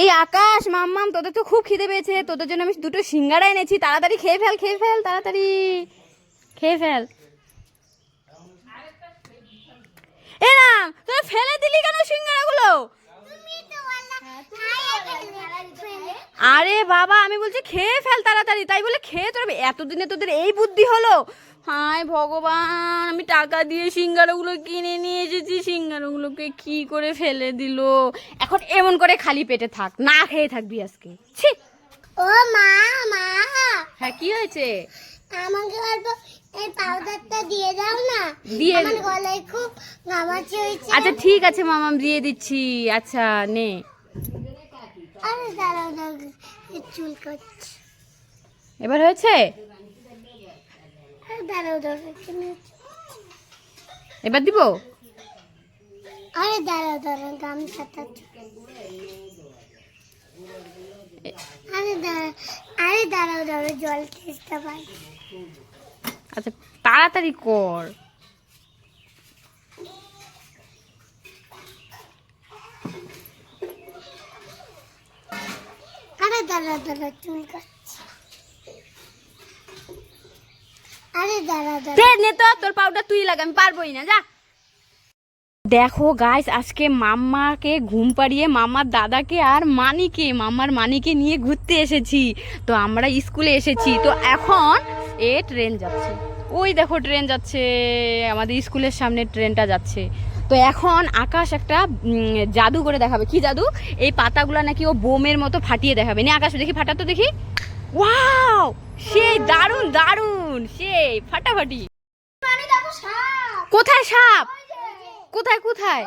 এই আকাশ, মাম্মাম, তোদের তো খুব খিদে পেয়েছে। তোদের জন্য আমি দুটো সিঙ্গারা এনেছি। তাড়াতাড়ি খেয়ে ফেল খেয়ে ফেল, তাড়াতাড়ি। খেয়ে ফেল। এ না, তোরা ফেলে দিলি কেন সিঙ্গারাগুলো? আরে বাবা, আমি বলছি খেয়ে ফেল তাড়াতাড়ি। তাই বলে খেয়ে তোর এতদিনে তোদের এই বুদ্ধি হলো। হায় ভগবান আমি টাকা দিয়ে সিঙ্গারাগুলো কিনে নিয়ে এসেছি সিঙ্গারাগুলোকে কি করে ফেলে দিল? এখন এমন করে খালি পেটে থাক না খেয়ে থাকবি আজকে। ছি। ও মা মা। হ্যাঁ কি হয়েছে? আমাকে অল্প এই পাউডারটা দিয়ে দাও না। দিয়ে আমার গলায় খুব ঘামাচি হয়েছে। আচ্ছা ঠিক আছে মামা দিয়ে দিচ্ছি। আচ্ছা নে। আরে দাঁড়াও দাঁড়াও চুল করছে এবার হয়েছে? দাঁড়াও এবার দিব? আরে দাঁড়াও দাঁড়াও গামছাটা আরে দাঁড়াও আরে দাঁড়াও দাঁড়াও জল খেতে পারি আচ্ছা তাড়াতাড়ি কর। আরে দাঁড়াও দাঁড়াও চুল আরে দাঁড়াও দাঁড়াও দে তোর পাউডার তুই লাগা আমি পারবোই না, যা। দেখো গাইস আজকে মাম্মাকে ঘুম পাড়িয়ে মামার দাদাকে আর মানিকে মামার মানিকে নিয়ে ঘুরতে এসেছি। তো আমরা স্কুলে এসেছি, তো এখন এ ট্রেন যাচ্ছে। ওই দেখো ট্রেন যাচ্ছে, আমাদের স্কুলের সামনে ট্রেনটা যাচ্ছে। তো এখন আকাশ একটা জাদু করে দেখাবে। কি জাদু? এই পাতাগুলো নাকি ও বোমের মতো ফাটিয়ে দেখাবে। নি, আকাশ, দেখি ফাটা তো দেখি। ওয়াও সেই দারুণ দারুণ! সেই ফাটাফাটি। কোথায় সাপ? কোথায় কোথায়?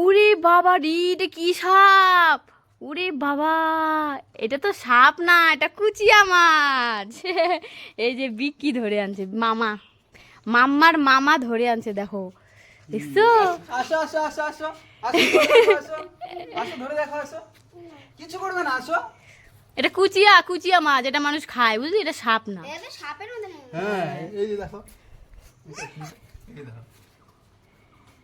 উরে বাবা রে, এটা কি সাপ? উরে বাবা, এটা তো সাপ না, এটা কুচিয়া মাছ এই যে বিক্কি ধরে আনছে, মামা। মাম্মার মামা ধরে আনছে, দেখো। দেখছ? আসো। কিছু করবে না, আসো। এটা কুচিয়া কুচিয়া মাছ এটা মানুষ খায় বুঝলি? এটা সাপ না। সাপের মধ্যে হ্যাঁ এই যে দেখো। এই দেখো।